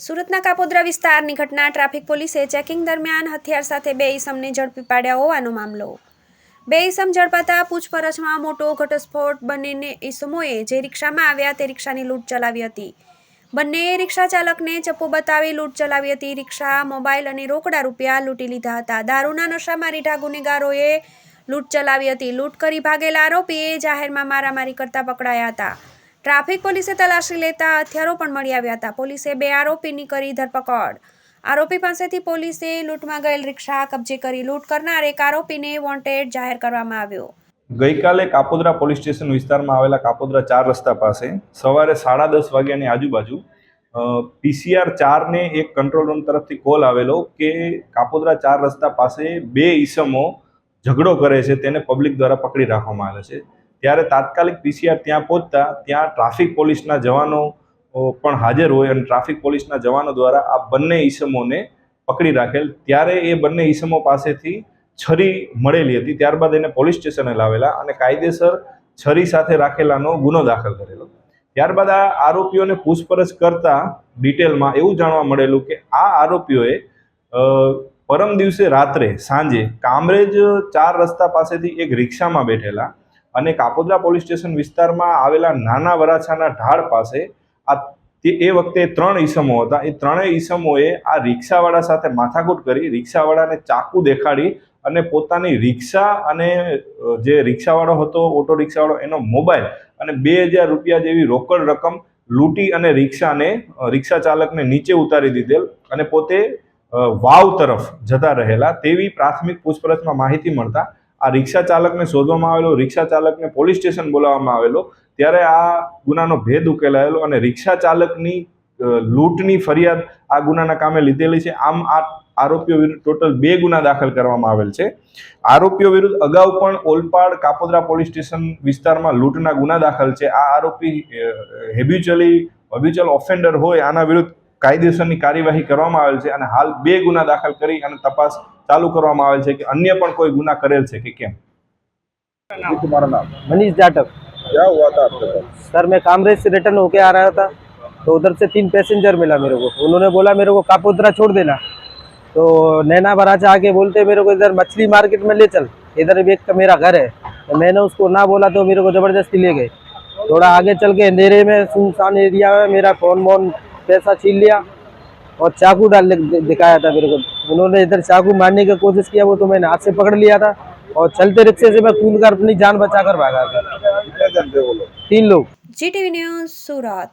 સુરતના કાપોદ્રા વિસ્તારની ઘટના ટ્રાફિક પોલીસે ચેકિંગ દરમિયાન હથિયાર સાથે બે ઈસમને ઝડપી પાડ્યા હોવાનો મામલો. બે ઈસમ ઝડપાતા પૂછપરછમાં મોટો ઘટસ્ફોટ બંનેને ઈસમોએ જે રિક્ષામાં આવ્યા તે રિક્ષાની લૂંટ ચલાવી હતી. બંનેએ રિક્ષા ચાલકને ચપ્પો બતાવી લૂંટ ચલાવી હતી. રિક્ષા, મોબાઈલ અને રોકડા રૂપિયા લૂંટી લીધા હતા. દારૂના નશામાં રીઢા ગુનેગારોએ લૂંટ ચલાવી હતી. લૂંટ કરી ભાગેલા આરોપીએ જાહેરમાં મારામારી કરતા પકડાયા હતા. ટ્રાફિક પોલીસે તલાશી લેતા હથિયારો પણ મળી આવ્યા હતા. પોલીસે બે આરોપીની કરી ધરપકડ. આરોપી પાસેથી પોલીસે લૂંટમાં ગયેલ રિક્ષા કબજે કરી લૂંટ કરનાર એક આરોપીને વોન્ટેડ જાહેર કરવામાં આવ્યો. ગઈકાલે કાપોદરા પોલીસ સ્ટેશન વિસ્તારમાં આવેલા કાપોદ્રા ચાર રસ્તા પાસે સવારે સાડા દસ વાગ્યાની આજુબાજુ પીસીઆર ચારને એક કંટ્રોલ રૂમ તરફથી કોલ આવેલો કે કાપોદરા ચાર રસ્તા પાસે બે ઈસમો ઝઘડો કરે છે તેને પબ્લિક દ્વારા પકડી રાખવામાં આવે છે. ત્યારે તાત્કાલિક પીસીઆર ત્યાં પહોંચતા, ત્યાં ટ્રાફિક પોલીસના જવાનો પણ હાજર હોય અને ટ્રાફિક પોલીસના જવાનો દ્વારા આ બંને ઈસમોને પકડી રાખેલ. ત્યારે એ બંને ઈસમો પાસેથી છરી મળેલી હતી. ત્યારબાદ એને પોલીસ સ્ટેશને લાવેલા અને કાયદેસર છરી સાથે રાખેલાનો ગુનો દાખલ કરેલો. ત્યારબાદ આ આરોપીઓને પૂછપરછ કરતા ડિટેલમાં એવું જાણવા મળેલું કે આ આરોપીઓએ પરમ દિવસે રાત્રે સાંજે કામરેજ ચાર રસ્તા પાસેથી એક રિક્ષામાં બેઠેલા અને કાપોદ્રા પોલીસ સ્ટેશન વિસ્તારમાં આવેલા નાના વરાછાના ઢાળ પાસે આ તે એ વખતે ત્રણ ઈસમો હતા. એ ત્રણેય ઈસમોએ આ રિક્ષાવાળા સાથે માથાકૂટ કરી રિક્ષાવાળાને ચાકુ દેખાડી અને પોતાની રિક્ષા અને જે રિક્ષાવાળો હતો, ઓટો રિક્ષાવાળો, એનો મોબાઈલ અને બે હજાર રૂપિયા જેવી રોકડ રકમ લૂંટી અને રિક્ષાને રિક્ષા ચાલકને નીચે ઉતારી દીધેલ અને પોતે વાવ તરફ જતા રહેલા તેવી પ્રાથમિક પૂછપરછમાં માહિતી મળતા આ રિક્ષા ચાલકને શોધવામાં આવેલો, રિક્ષા ચાલકને પોલીસ સ્ટેશન બોલાવવામાં આવેલો, ત્યારે આ ગુનાનો ભેદ ઉકેલાયેલો અને રિક્ષા ચાલકની લૂંટની ફરિયાદ આ ગુનાના કામે લીધેલી છે. આમ આ આરોપીઓ વિરુદ્ધ ટોટલ બે ગુના દાખલ કરવામાં આવેલ છે. આરોપીઓ વિરુદ્ધ અગાઉ પણ ઓલપાડ કાપોદરા પોલીસ સ્ટેશન વિસ્તારમાં લૂંટના ગુના દાખલ છે. આ આરોપી હેબ્યુચલી હેબ્યુચલ ઓફેન્ડર હોય, આના વિરુદ્ધ કાયદેસરની કાર્યવાહી કરવામાં આવેલ છે અને હાલ બે ગુના દાખલ કરી અને તપાસ ચાલુ કરવામાં આવેલ છે કે અન્ય પણ કોઈ ગુના કરેલ છે કે કેમ जी तुम्हारा नाम मनीष जाटव क्या हुआ था आपके साथ सर मैं कामरेज से रिटर्न होके आ रहा था तो उधर से तीन पैसेंजर मिला मेरे को उन्होंने बोला मेरे को कापोद्रा छोड़ देना तो नैना बराचा आके बोलते मेरे को इधर मछली मार्केट में ले चल इधर भी एक का मेरा घर है तो मैंने उसको ना बोला तो मेरे को ज़बरदस्ती ले गए थोड़ा आगे चल के अंधेरे में सुनसान एरिया में मेरा फोन वोन पैसा छीन लिया और चाकू डाल दिखाया था मेरे को। उन्होंने इधर चाकू मारने की कोशिश किया वो तो मैंने हाथ से पकड़ लिया था और चलते रिक्शे से मैं कूद कर अपनी जान बचा कर भागा था तीन लोग। Zee TV news Surat.